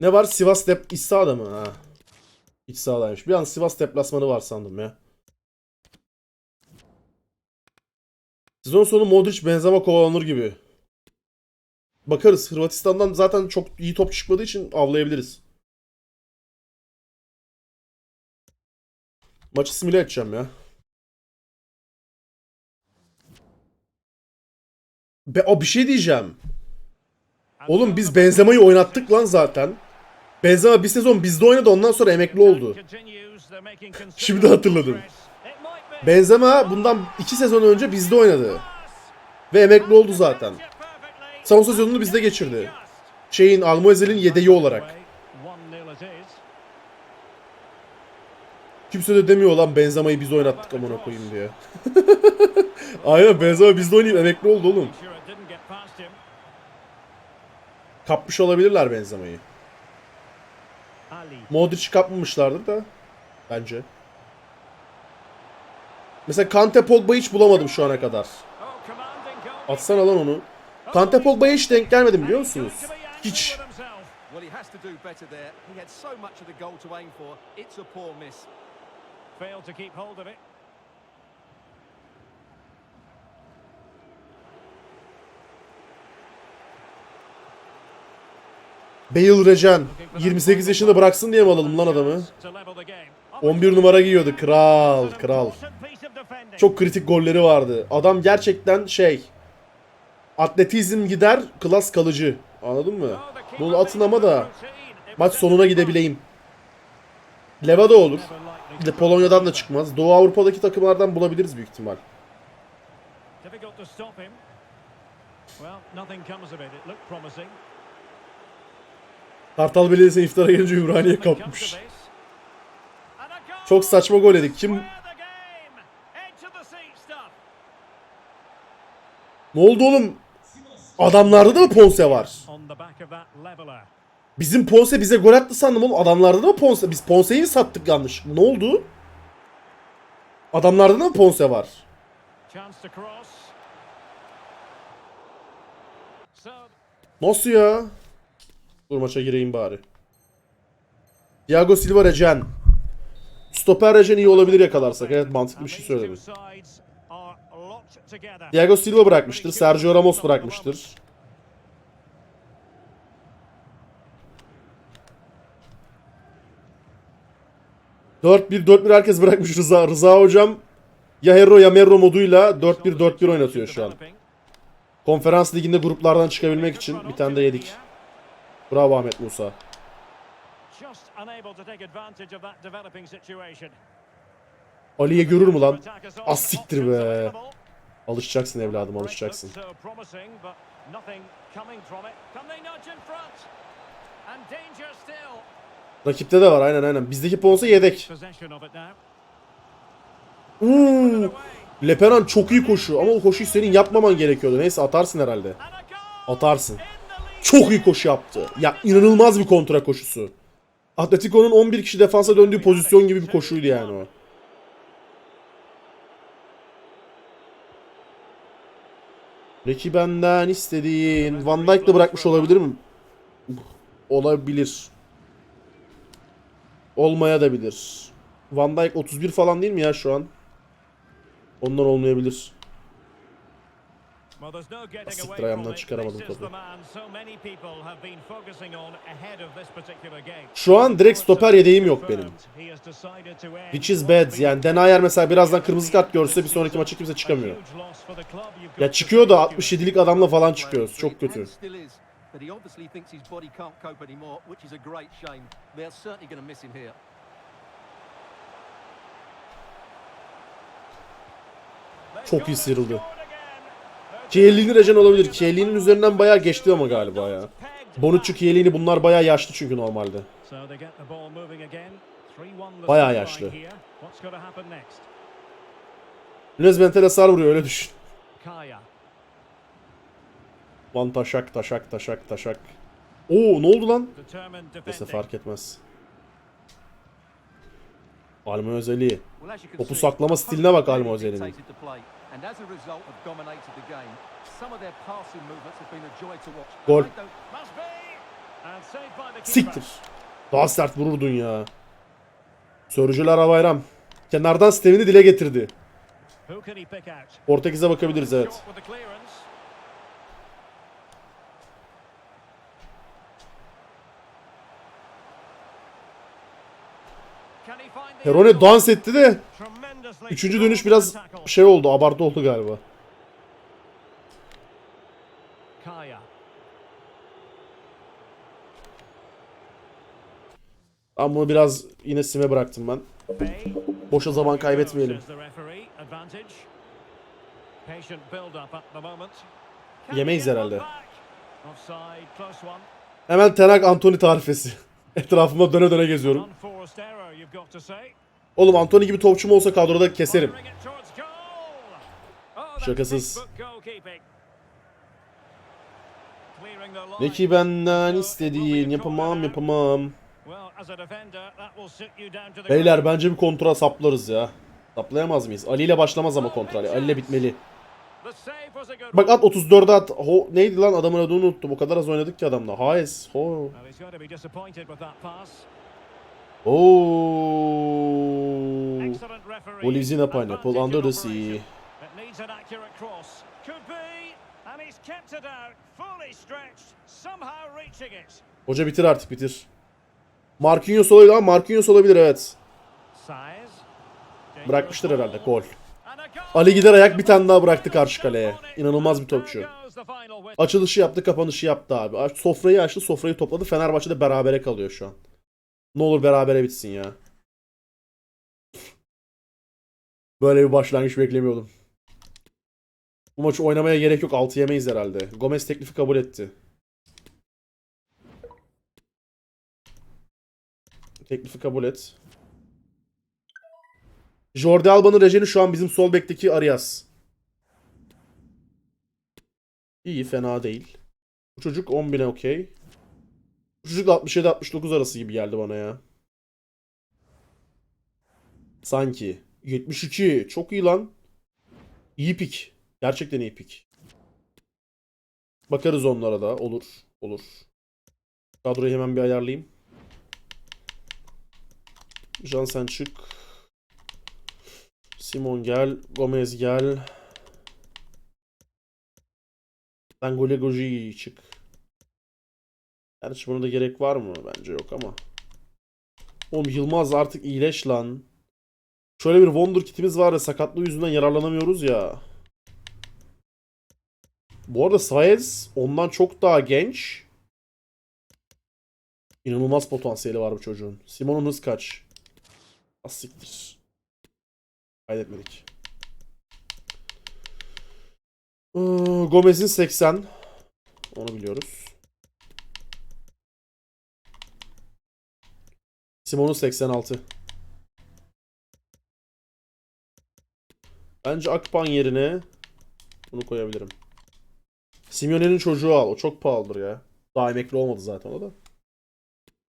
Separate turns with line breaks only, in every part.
Ne var? Sivas dep iç sahada mı? Ha. İç sahadaymış. Bir an Sivas deplasmanı var sandım ya. Sezon sonu Modric Benzema kovalanır gibi. Bakarız. Hırvatistan'dan zaten çok iyi top çıkmadığı için avlayabiliriz. Maçı simüle edeceğim ya. Be o bir şey diyeceğim. Oğlum biz Benzema'yı oynattık lan zaten. Benzema bir sezon bizde oynadı ondan sonra emekli oldu. Şimdi hatırladım. Benzema bundan iki sezon önce bizde oynadı. Ve emekli oldu zaten. Son sezonunu bizde geçirdi. Şeyin Almoezel'in yedeği olarak. Kimse de demiyor lan Benzema'yı biz oynattık amına koyayım diye. Aynen Benzema bizde oynayıp emekli oldu oğlum. Kapmış olabilirler Benzema'yı. Modric kapmamışlardır da. Bence. Mesela Kante Pogba'yı hiç bulamadım şu ana kadar. Atsana lan onu. Kante Pogba'ya hiç denk gelmedim biliyor musunuz? Hiç.
Well, he has to do better there. He had so much of the goal to aim for. It's a poor miss.
Failed to keep hold of it.
Bale Recan. 28 yaşında bıraksın diye mi alalım lan adamı?
To level the game.
11 numara giyiyordu. Kral, kral. Çok kritik golleri vardı. Adam gerçekten şey. Atletizm gider, klas kalıcı. Anladın mı? Bunu atın ama da maç sonuna gidebileyim. Levada olur. Polonya'dan da çıkmaz. Doğu Avrupa'daki takımlardan bulabiliriz büyük ihtimal.
Well, nothing comes of it. It looked promising.
Kartal Belediyesi iftara gelince Ümraniye kapmış. Çok saçma gol yedik. Kim? Ne oldu oğlum? Adamlarda da mı Ponce var? Bizim Ponce bize gol attı sandım oğlum. Adamlarda da mı Ponce? Biz Ponce'yi mi sattık yanlış? Ne oldu? Adamlarda da mı Ponce var? Nasıl ya? Dur maça gireyim bari. Thiago Silva Regen. Stoper Regen iyi olabilir yakalarsak. Evet mantıklı bir şey söyledim. Thiago Silva bırakmıştır. Sergio Ramos bırakmıştır. Dört 1 4 1 herkes bırakmış Rıza. Rıza hocam ya Hero ya Merro moduyla 4-1-4-1 oynatıyor şu an. Konferans liginde gruplardan çıkabilmek için bir tane de yedik. Bravo Ahmet Musa. Ali'ye görür mü lan? Az siktir
options
be. Alışacaksın evladım alışacaksın.
still.
Rakipte de var aynen aynen. Bizdeki Ponce yedek. Uuu. Leperan çok iyi koşu ama o koşuyu senin yapmaman gerekiyordu. Neyse atarsın herhalde. Atarsın. Çok iyi koşu yaptı. Ya inanılmaz bir kontra koşusu. Atletico'nun 11 kişi defansa döndüğü pozisyon gibi bir koşuydu yani o. Peki benden istediğin Van Dijk de bırakmış olabilir mi? Olabilir. Olmaya da bilir. Van Dijk 31 falan değil mi ya şu an? Ondan olmayabilir.
From
ayağımdan çıkaramadım topu. Şu an direkt stoper yedeğim yok benim. Which is bad. Yani Denayer mesela birazdan kırmızı kart görse bir sonraki maça kimse çıkamıyor. Ya çıkıyor da
say, Stuart.
67'lik adamla falan çıkıyoruz. Çok kötü.
And still is. But he obviously thinks his body can't cope anymore, which is a great shame. They're certainly going to miss him here.
They've
Çok iyi sıyrıldı. Chiellini Rejen olabilir. Chiellini'nin üzerinden bayağı geçti ama galiba ya. Bonucci, Chiellini bunlar bayağı yaşlı çünkü normalde.
So they get the ball moving again. 3-1 the
Bayağı yaşlı. Nunez Bental'e sar vuruyor öyle düşün. Lan taşak taşak taşak taşak. Oo ne oldu lan? Neyse fark etmez. Alma özelliği. Topu saklama stiline bak Alma Özel'in.
And as a result have dominated the game. Some of their passing movements have been a joy to watch.
Gol.
I don't-
Must be. And saved by the keeper.
Siktir. Daha sert vururdun ya. Sörcüler Bayram. Kenardan sistemini dile getirdi. Portekiz'e bakabiliriz evet. Herone dans etti de üçüncü dönüş biraz şey oldu abartı oldu galiba. Ben bunu biraz yine sime bıraktım ben. Boşa zaman kaybetmeyelim. Yemeyiz herhalde. Hemen Tenak Anthony tarifesi. Etrafımda döne döne geziyorum. Oğlum Anthony gibi topçum olsa kadroda keserim.
Oh,
Şakasız. Ne ki benden istediğin yapamam yapamam. Beyler bence bir kontra saplarız ya. Saplayamaz mıyız? Ali ile başlamaz ama kontra. Ali ile bitmeli. Bak at 34'e at. Ho, neydi lan adamın adını unuttum. O kadar az oynadık ki adamla. Hayes. Ho. Oo. Olivzina pineapple
Advantage
under the sea. Hoca bitir artık bitir. Marquinhos olabilir ama Marquinhos olabilir evet. Bırakmıştır herhalde gol. Ali gider ayak bir tane daha bıraktı karşı kaleye. İnanılmaz bir topçu. Açılışı yaptı, kapanışı yaptı abi. Sofrayı açtı, sofrayı topladı. Fenerbahçe'de berabere kalıyor şu an. Ne olur berabere bitsin ya. Böyle bir başlangıç beklemiyordum. Bu maçı oynamaya gerek yok. 6 yemeyiz herhalde. Gomez teklifi kabul etti. Teklifi kabul et. Jordi Alba'nın rejeni şu an bizim sol bekteki Arias. İyi fena değil. Bu çocuk 10.000'e okey. Çocuk 67-69 arası gibi geldi bana ya. Sanki. 72. Çok iyi lan. İyi pik. Gerçekten iyi pik. Bakarız onlara da. Olur. Olur. Kadroyu hemen bir ayarlayayım. Can sen çık. Simon gel. Gomez gel. Dangole Goji çık. Gerçi buna da gerek var mı? Bence yok ama. Oğlum Yılmaz artık iyileş lan. Şöyle bir Wonder kitimiz var ya sakatlığı yüzünden yararlanamıyoruz ya. Bu arada Saez ondan çok daha genç. İnanılmaz potansiyeli var bu çocuğun. Simon'un hız kaç? Az siktir. Kaydetmedik. Gomez'in 80. Onu biliyoruz. Simon'un 86. Bence Akpan yerine bunu koyabilirim. Simeone'nin çocuğu al. O çok pahalıdır ya. Daha emekli olmadı zaten o da.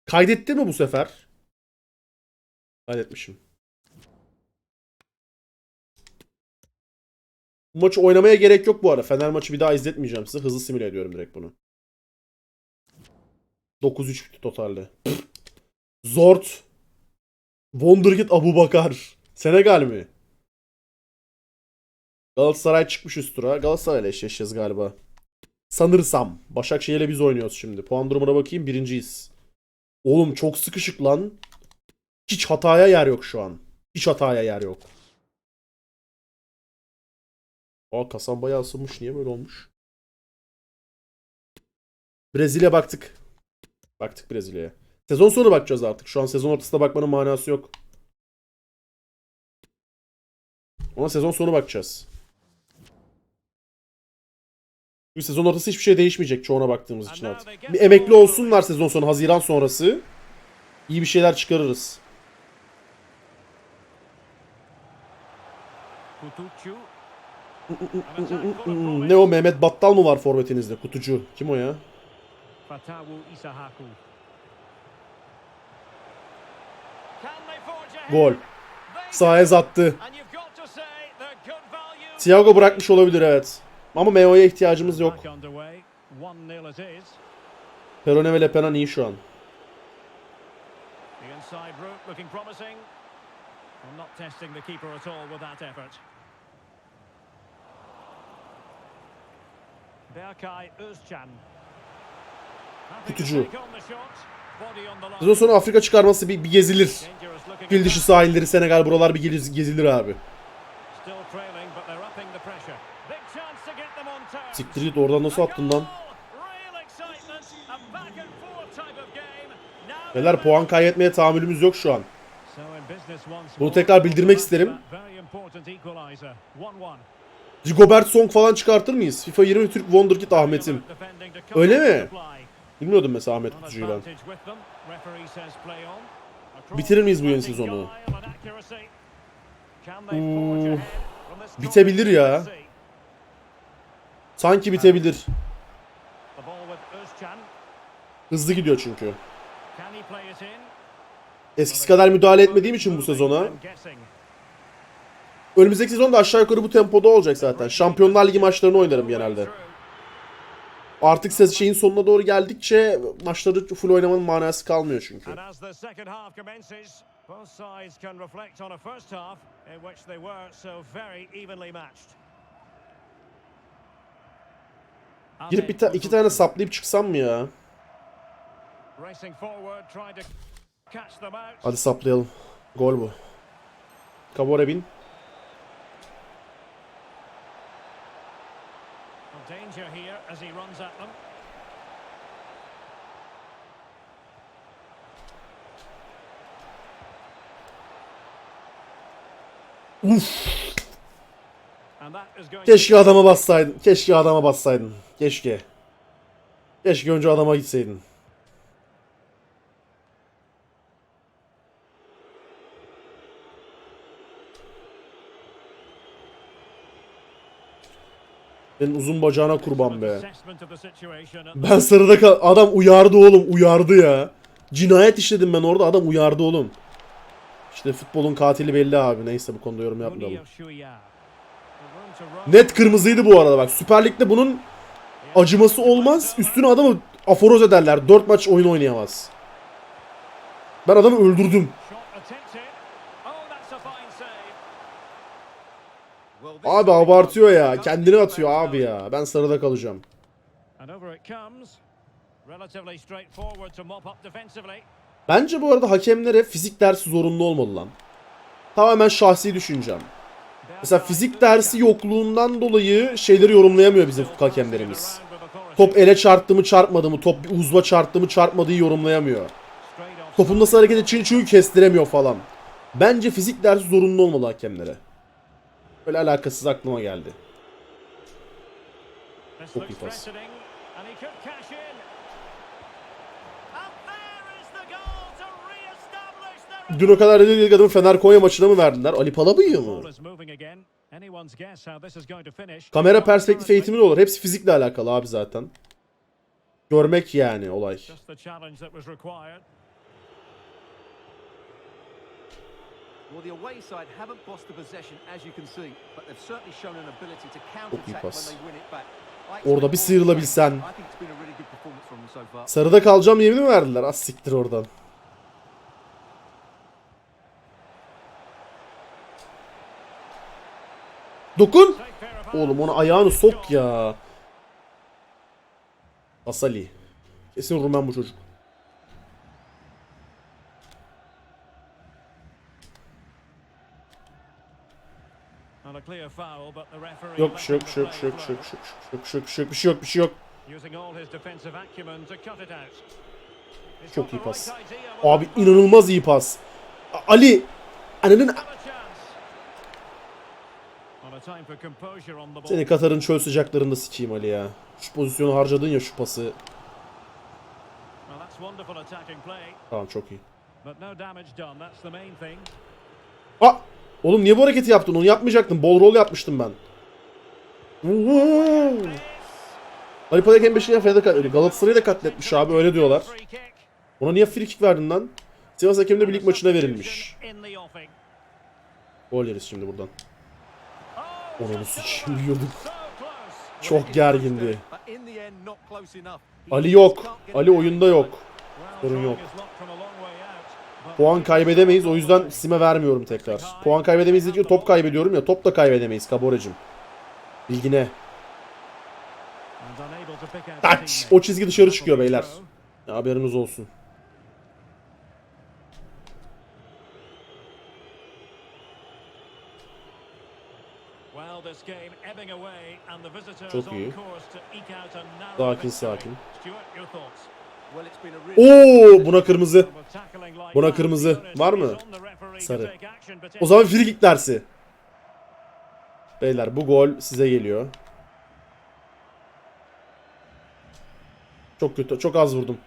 Kaydetti mi bu sefer? Kaydetmişim. Bu maçı oynamaya gerek yok bu arada. Fener maçı bir daha izletmeyeceğim size. Hızlı simüle ediyorum direkt bunu. 9-3 bitti totalde. Zort. Wonderkid Abu Bakar. Senegal mi? Galatasaray çıkmış üst tura. Galatasaray'la eşleşeceğiz galiba. Sanırsam. Başakşehir'le biz oynuyoruz şimdi. Puan durumuna bakayım. Birinciyiz. Oğlum çok sıkışık lan. Hiç hataya yer yok şu an. Hiç hataya yer yok. Aa kasam bayağı ısınmış. Niye böyle olmuş? Brezilya baktık. Baktık Brezilya'ya. Sezon sonu bakacağız artık. Şu an sezon ortasında bakmanın manası yok. Ona sezon sonu bakacağız. Çünkü sezon ortası hiçbir şey değişmeyecek çoğuna baktığımız için artık. Bir emekli olsunlar sezon sonu Haziran sonrası. İyi bir şeyler çıkarırız. Ne o Mehmet Battal mı var forvetinizde? Kutucu. Kim o ya?
Fatawu Isahaku.
Gol. Saez attı. Thiago bırakmış olabilir evet. Ama Meo'ya ihtiyacımız yok. Perone ve Lepenan iyi şu an.
Kutucu.
Sezon sonu Afrika çıkarması bir, bir gezilir. Fil dışı sahilleri Senegal buralar bir gezilir, abi. Siktir git oradan nasıl attın lan?
Neler
puan kaybetmeye tahammülümüz yok şu an. Bunu tekrar bildirmek isterim. Rigobert Song falan çıkartır mıyız? FIFA 20 Türk Wonderkid Ahmet'im. Öyle mi? Bilmiyordum mesela Ahmet Kutucu'yu ben. Bitirir miyiz bu yeni sezonu? Bitebilir ya. Sanki bitebilir. Hızlı gidiyor çünkü. Eskisi kadar müdahale etmediğim için bu sezona. Önümüzdeki sezon da aşağı yukarı bu tempoda olacak zaten. Şampiyonlar Ligi maçlarını oynarım genelde. Artık siz şeyin sonuna doğru geldikçe maçları full oynamanın manası kalmıyor çünkü. Girip bir ta iki tane saplayıp çıksam mı ya? Hadi saplayalım. Gol bu. Kabore bin.
Danger here as he runs at them. Going
Keşke adama bassaydın. Keşke adama bassaydın. Keşke. Keşke önce adama gitseydin. Senin uzun bacağına kurban be. Ben sarıda kal... Adam uyardı oğlum. Uyardı ya. Cinayet işledim ben orada. Adam uyardı oğlum. İşte futbolun katili belli abi. Neyse bu konuda yorum yapmayalım. Net kırmızıydı bu arada bak. Süper Lig'de bunun acıması olmaz. Üstüne adamı aforoz ederler. 4 maç oyun oynayamaz. Ben adamı öldürdüm. Abi abartıyor ya. Kendini atıyor abi ya. Ben sarıda kalacağım. Bence bu arada hakemlere fizik dersi zorunlu olmalı lan. Tamamen şahsi düşüncem. Mesela fizik dersi yokluğundan dolayı şeyleri yorumlayamıyor bizim hakemlerimiz. Top ele çarptı mı çarpmadı mı, top uzva çarptı mı çarpmadığı yorumlayamıyor. Topun nasıl hareket edeceğini çünkü kestiremiyor falan. Bence fizik dersi zorunlu olmalı hakemlere. Böyle alakasız aklıma geldi.
Çok
iyi pas. Dün o kadar dedik adamı Fener Konya maçına mı verdiler? Ali Palabıyık mı? Kamera perspektif eğitimi de olur. Hepsi fizikle alakalı abi zaten. Görmek yani olay.
Well, the away side haven't lost the possession as you can see, but they've certainly shown an ability to counter-attack when they win it back.
Orada bir sıyrılabilsen. Sarıda kalacağım yemini mi verdiler? Az siktir oradan. Dokun. Oğlum ona ayağını sok ya. Asali. Kesin Rumen bu çocuk.
And a clear foul, but the referee
Yok bir şey yok, bir şey yok, bir şey yok, bir şey yok, bir şey yok, bir şey yok, bir şey yok, bir şey yok, bir şey yok. Çok iyi pas. Abi inanılmaz iyi pas. Ali. Ananın... Seni Katar'ın çöl sıcaklarında sikeyim Ali ya. Şu pozisyonu harcadın ya şu pası. Tamam çok iyi.
but no damage done. That's the main thing.
Aa! Oğlum niye bu hareketi yaptın? Onu yapmayacaktın. Bol roll yapmıştım ben. Ali Palek beşiğine Fener'de kat- Galatasaray'ı da katletmiş abi öyle diyorlar. Ona niye free kick verdin lan? Sivas hakemine bir lig maçına verilmiş. Gol yeriz şimdi buradan. Onu sıçayım. Çok gergindi. Ali yok. Ali oyunda yok. Sorun yok. Puan kaybedemeyiz. O yüzden Sim'e vermiyorum tekrar. Puan kaybedemeyiz deyince top kaybediyorum ya. Top da kaybedemeyiz Kaboracım. Bilgine. Taç! O çizgi dışarı çıkıyor beyler. Ya, haberiniz olsun. Çok iyi. Sakin sakin. Oo, buna kırmızı. Buna kırmızı. Var mı? Sarı. O zaman free kick dersi. Beyler bu gol size geliyor. Çok kötü. Çok az vurdum.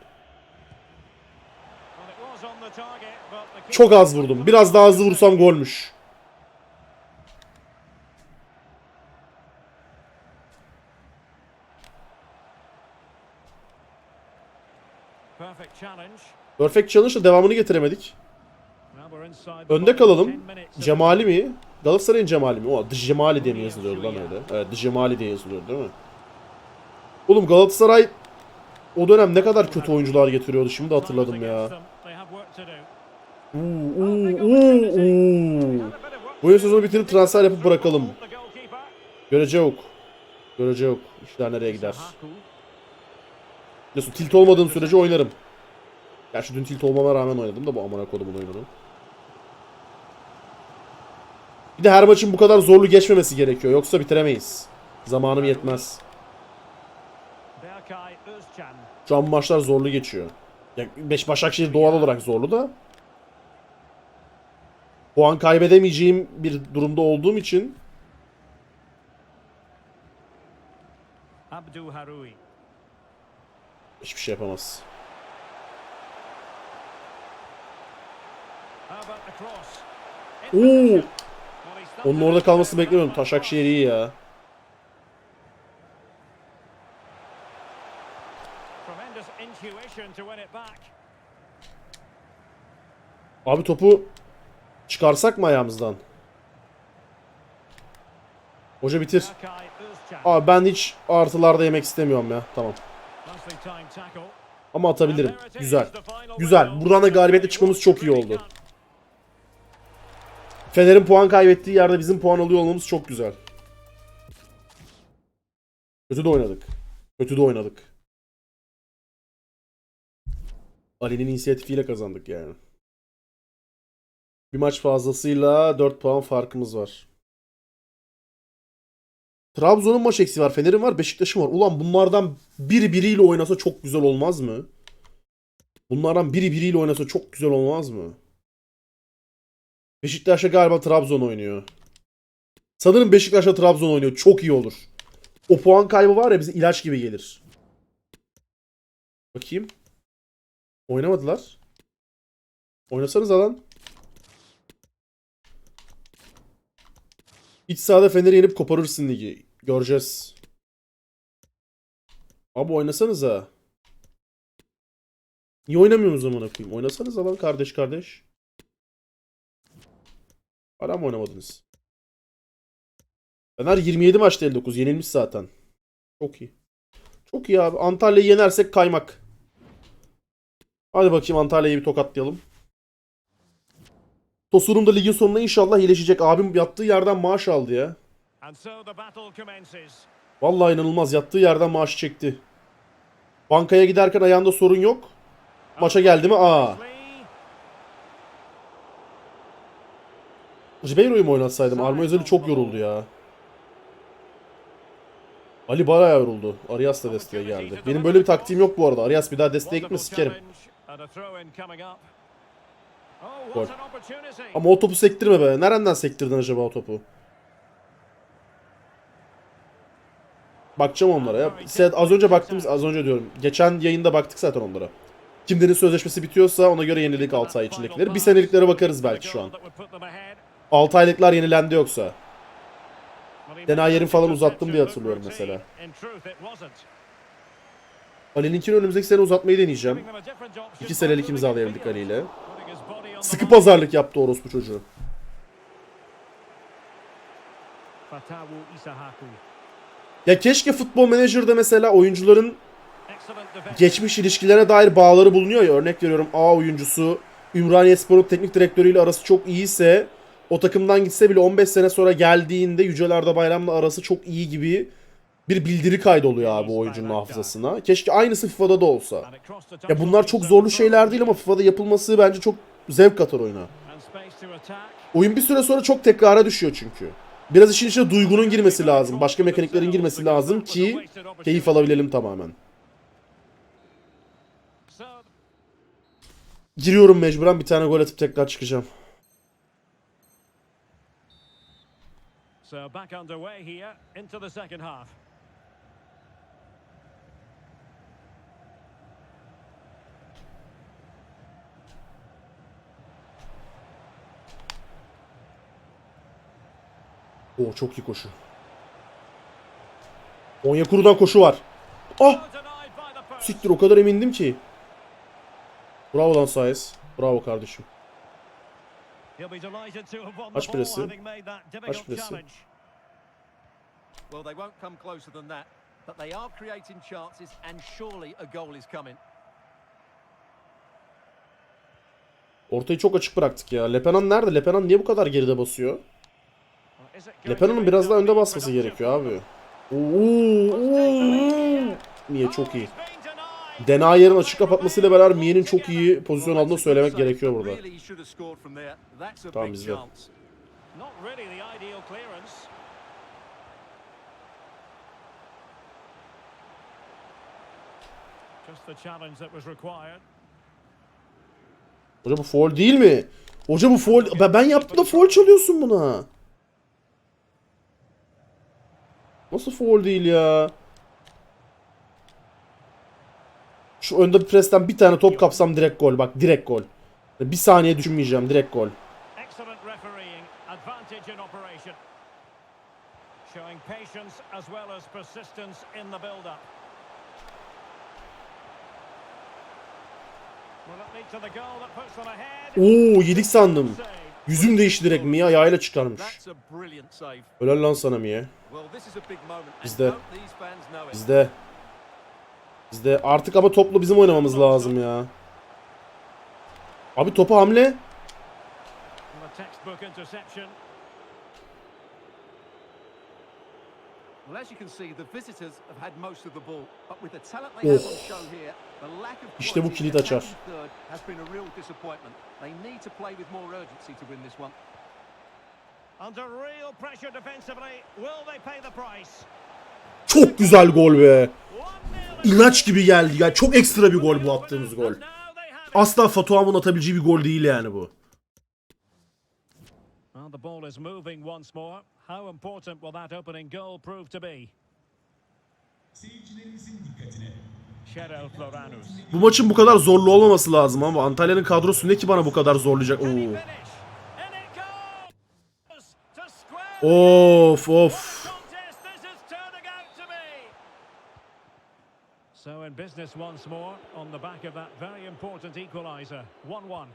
Çok az vurdum. Biraz daha hızlı vursam golmüş.
Perfect challenge.
Perfect Challenge'da devamını getiremedik. Önde kalalım.
10 minutes of-
Cemali mi? Galatasaray'ın Cemali mi? O Djemali diye mi yazılıyordu lan öyle? Evet Djemali diye yazılıyordu değil mi? Oğlum Galatasaray o dönem ne kadar kötü oyuncular getiriyordu şimdi hatırladım ya. Uuu uuu uuu. Bu yıl sezonu bitirip transfer yapıp bırakalım. Görece yok. Görece yok. İşler nereye gider? Nasıl tilt olmadığım sürece oynarım. Gerçi dün tilt olmama rağmen oynadım da bu amına kodumun oyununu. Bir de her maçın bu kadar zorlu geçmemesi gerekiyor. Yoksa bitiremeyiz. Zamanım yetmez. Şu an maçlar zorlu geçiyor. Ya beş Başakşehir doğal olarak zorlu da. Puan kaybedemeyeceğim bir durumda olduğum için hiçbir şey yapamaz.
How about the cross?
Oo! Onun orada kalmasını beklemiyorum. Taşakşehir iyi ya. Abi topu çıkarsak mı ayağımızdan? Hoca bitir. Abi ben hiç artılarda yemek istemiyorum ya. Tamam. Ama atabilirim. Güzel. Güzel. Buradan da galibiyetle çıkmamız çok iyi oldu. Fener'in puan kaybettiği yerde bizim puan alıyor olmamız çok güzel. Kötü de oynadık. Kötü de oynadık. Ali'nin inisiyatifiyle kazandık yani. Bir maç fazlasıyla 4 puan farkımız var. Trabzon'un maç eksiği var. Fener'in var. Beşiktaş'ın var. Ulan bunlardan biri biriyle oynasa çok güzel olmaz mı? Bunlardan biri biriyle oynasa çok güzel olmaz mı? Beşiktaş'a galiba Trabzon oynuyor. Sanırım Beşiktaş'a Trabzon oynuyor. Çok iyi olur. O puan kaybı var ya bize ilaç gibi gelir. Bakayım. Oynamadılar. Oynasanız alan. İç sahada Fener'i yenip koparırsın ligi. Göreceğiz. Abi oynasanız ha. Niye oynamıyorsunuz amına koyayım? Oynasanız alan kardeş kardeş. Hala mı oynamadınız? Fener 27 maçta 59. Yenilmiş zaten. Çok iyi. Çok iyi abi. Antalya'yı yenersek kaymak. Hadi bakayım Antalya'yı bir tokatlayalım. Tosun'un da ligin sonunda inşallah iyileşecek. Abim yattığı yerden maaş aldı ya. Vallahi inanılmaz. Yattığı yerden maaş çekti. Bankaya giderken ayağında sorun yok. Maça geldi mi? Aa. Ribeiro'yu mu oynatsaydım? Arma Özeli çok yoruldu ya. Ali bayağı yoruldu. Arias da desteğe geldi. Benim böyle bir taktiğim yok bu arada. Arias bir daha desteğe gitme sikerim. Gol. Ama o topu sektirme be. Nereden sektirdin acaba o topu? Bakacağım onlara ya. Az önce baktığımız az önce diyorum. Geçen yayında baktık zaten onlara. Kimlerin sözleşmesi bitiyorsa ona göre yenilik 6 ay içindekileri. Bir seneliklere bakarız belki şu an. 6 aylıklar yenilendi yoksa. Denayer'in falan uzattım diye hatırlıyorum mesela. Ali'ninkini önümüzdeki sene uzatmayı deneyeceğim. 2 senelik imzalayabildik Ali ile. Sıkı pazarlık yaptı orospu çocuğu. Ya keşke futbol menajerde mesela oyuncuların geçmiş ilişkilerine dair bağları bulunuyor ya. Örnek veriyorum A oyuncusu Ümraniye Spor'un teknik direktörüyle arası çok iyiyse o takımdan gitse bile 15 sene sonra geldiğinde Yücel Arda Bayram'la arası çok iyi gibi bir bildiri kaydoluyor abi o oyuncunun hafızasına. Keşke aynısı FIFA'da da olsa. Ya bunlar çok zorlu şeyler değil ama FIFA'da yapılması bence çok zevk katar oyuna. Oyun bir süre sonra çok tekrara düşüyor çünkü. Biraz işin içine duygunun girmesi lazım. Başka mekaniklerin girmesi lazım ki keyif alabilelim tamamen. Giriyorum mecburen bir tane gol atıp tekrar çıkacağım.
So back underway here into the second half.
Oo çok iyi koşu. Onyekuru'dan koşu var. Ah! Siktir o kadar emindim ki. Bravo lan Saez. Bravo kardeşim.
He'll be delighted to have won
Aç presi.
difficult
presi.
Well, they won't come closer than that, but they are creating chances, and surely a goal is coming.
Ortayı çok açık bıraktık ya. Lepenan nerede? Lepenan niye bu kadar geride basıyor? Lepenan'ın biraz daha önde basması gerekiyor abi. Oo, oo. Niye çok iyi. Denayer'in açık kapatmasıyla beraber Miye'nin çok iyi pozisyon aldığını söylemek gerekiyor burada. Tamam, bizde. Hoca bu foul değil mi? Hoca bu foul... Ben, ben yaptım da foul çalıyorsun buna. Nasıl foul değil ya? Şu önde bir presten bir tane top kapsam direkt gol. Bak direkt gol. Bir saniye düşünmeyeceğim direkt gol.
Showing patience as well as persistence in the build-up.
Oo yedik sandım. Yüzüm değişti direkt. Mia ayağıyla çıkarmış. Helal lan sana Mia.
And
Bizde. Bizde. Artık ama topla bizim oynamamız lazım ya. Abi topa hamle.
Of
Oh. İşte bu kilit açar. Çok güzel gol be.
1-0.
İlaç gibi geldi. Ya çok ekstra bir gol bu attığımız gol. Asla Fatuam'ın atabileceği bir gol değil yani bu.
The ball is moving once more. How important will that opening goal prove to be?
Bu maçın bu kadar zorlu olmaması lazım ama Antalya'nın kadrosu ne ki bana bu kadar zorlayacak? Oo. Of of.
Contest, this is turning out to be. So in business once more on the back of that very important equaliser. 1-1.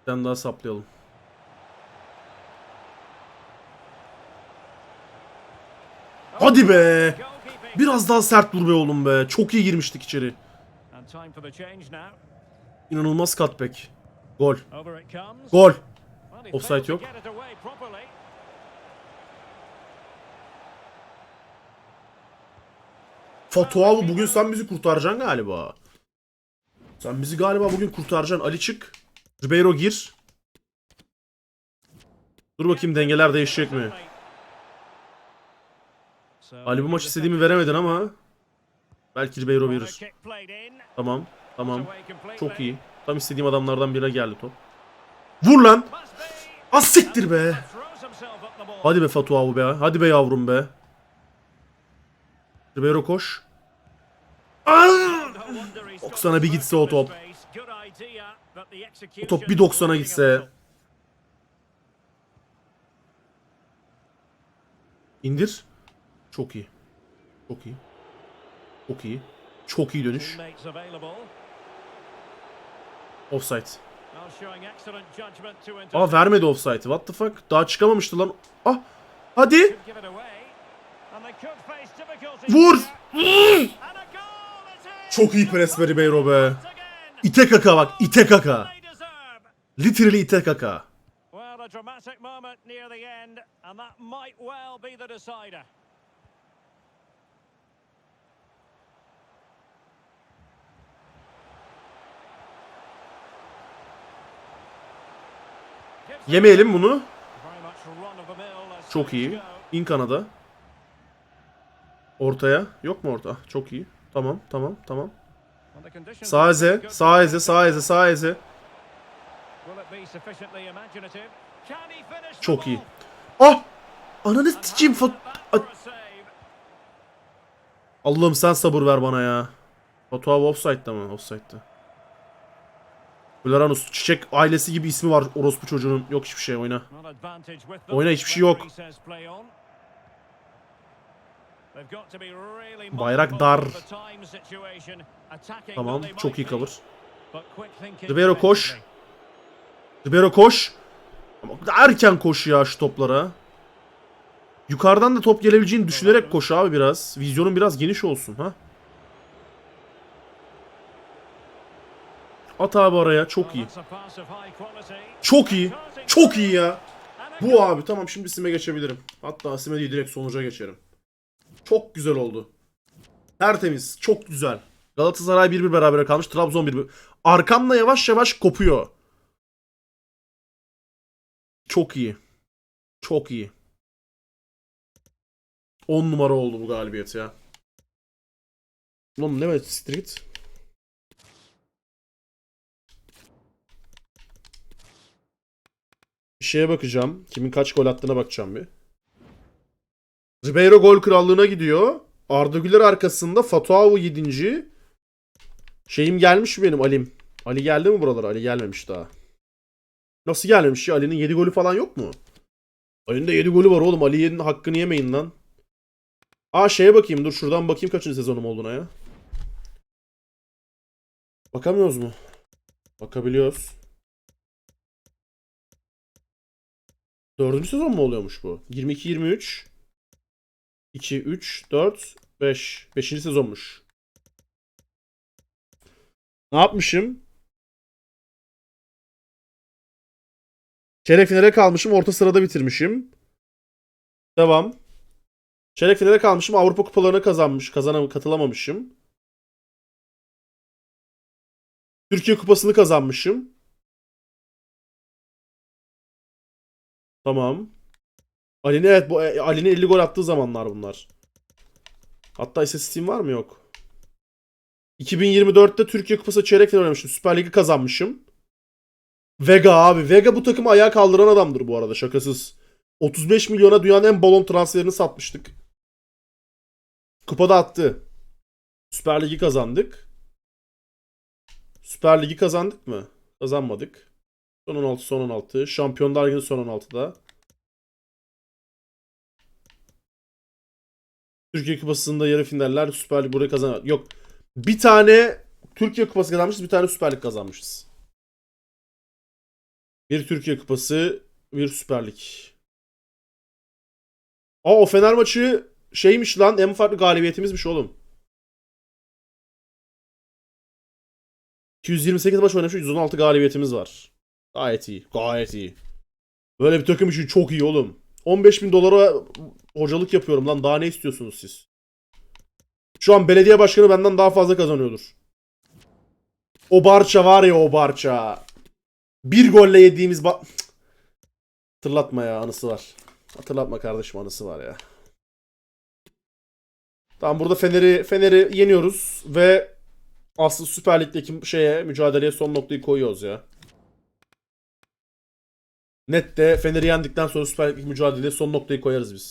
Bir tane daha saplayalım. Hadi be. Biraz daha sert vur be oğlum be. Çok iyi girmiştik içeri. İnanılmaz cutback. Gol. Gol. Offside yok.
Properly.
Fatuavu bugün sen bizi kurtaracaksın galiba. Sen bizi galiba bugün kurtaracaksın. Ali çık. Ribeiro gir. Dur bakayım dengeler değişecek mi? Ali bu maç istediğimi veremedin ama belki Ribeiro verir. Tamam. Tamam. Çok iyi. Tam istediğim adamlardan birine geldi top. Vur lan. Az siktir be. Hadi be Fatuavu be. Hadi be yavrum be. Ribeiro koş. 90'a bir gitse o top.
execution
top bir 90'a gitse. İndir. Çok iyi. Çok iyi. Çok iyi. Çok iyi dönüş. Offside. Aa vermedi offside. What the fuck? Daha çıkamamıştı lan. Ah. Hadi. Vur. Çok iyi pres be Ribeiro be. İte kaka bak ite kaka. Literally ite kaka. Yemeyelim bunu. Çok iyi. İn kanada. Ortaya. Yok mu orta? Çok iyi. Tamam tamam tamam. Sağ eze. Sağ eze. Sağ eze. Sağ eze. Çok iyi. Ah! Ananı sikeyim.
Save.
Allah'ım sen sabır ver bana ya. Batu abi offside'da mı? Offside'da. Blaranus. Çiçek ailesi gibi ismi var orospu çocuğunun. Yok hiçbir şey oyna. Oyna, hiçbir şey yok.
Referee says play on. They've got to be really
Bayrak dar. Tamam. Çok iyi cover. Ribeiro koş. Ribeiro koş. Ama erken koş ya şu toplara. Yukarıdan da top gelebileceğini düşünerek koş abi biraz. Vizyonun biraz geniş olsun ha. At abi araya. Çok iyi. Çok iyi. Çok iyi ya. Bu abi tamam şimdi sime geçebilirim. Hatta sime değil direkt sonuca geçerim. Çok güzel oldu. Tertemiz. Çok güzel. Galatasaray 1-1 berabere kalmış. Trabzon 1-1. Arkamda yavaş yavaş kopuyor. Çok iyi. Çok iyi. 10 numara oldu bu galibiyet ya. Oğlum ne var siktir. Bir şeye bakacağım. Kimin kaç gol attığına bakacağım bir. Ribeiro gol krallığına gidiyor. Arda Güler arkasında Fatuavu 7. Şeyim gelmiş mi benim Ali'm? Ali geldi mi buralara? Ali gelmemiş daha. Nasıl gelmemiş ya? Ali'nin 7 golü falan yok mu? Ali'nin de 7 golü var oğlum. Ali'nin hakkını yemeyin lan. Aa şeye bakayım. Dur şuradan bakayım kaçıncı sezonum olduğuna ya. Bakamıyoruz mu? Bakabiliyoruz. Dördüncü sezon mu oluyormuş bu? 22-23 2, 3, 4, 5. Beşinci sezonmuş. Ne yapmışım? Çeyrek finale kalmışım. Orta sırada bitirmişim. Devam. Çeyrek finale kalmışım. Avrupa kupalarına kazanmış. Kazanam katılamamışım. Türkiye kupasını kazanmışım. Tamam. Ali'nin evet bu e, Ali'nin 50 gol attığı zamanlar bunlar. Hatta istatistiğim var mı yok. 2024'te Türkiye Kupası çeyrek final oynamışım. Süper Lig'i kazanmışım. Vega abi. Vega bu takımı ayağa kaldıran adamdır bu arada şakasız. 35 milyona dünyanın en balon transferini satmıştık. Kupada attı. Süper Lig'i kazandık. Süper Lig'i kazandık mı? Kazanmadık. Son 16 son 16. Şampiyonlar Ligi'nin son 16'da. Türkiye Kupası'nda yarı finaller Süper Lig burayı kazan. Yok. Bir tane Türkiye Kupası kazanmışız, bir tane Süper Lig kazanmışız. Bir Türkiye Kupası, bir Süper Lig. Aa o Fener maçı şeymiş lan en farklı galibiyetimizmiş oğlum. 228 maç oynamış 116 galibiyetimiz var. Gayet iyi. Gayet iyi. Böyle bir takım için çok iyi oğlum. 15 bin dolara hocalık yapıyorum lan. Daha ne istiyorsunuz siz? Şu an belediye başkanı benden daha fazla kazanıyordur. O Barça var ya o Barça. Bir golle yediğimiz ba... Hatırlatma ya anısı var. Hatırlatma kardeşim anısı var ya. Tamam burada Fener'i Fener'i yeniyoruz ve asıl Süper Lig'deki şeye mücadeleye son noktayı koyuyoruz ya. Net de Fener'i yendikten sonra Süper Lig mücadeleye son noktayı koyarız biz.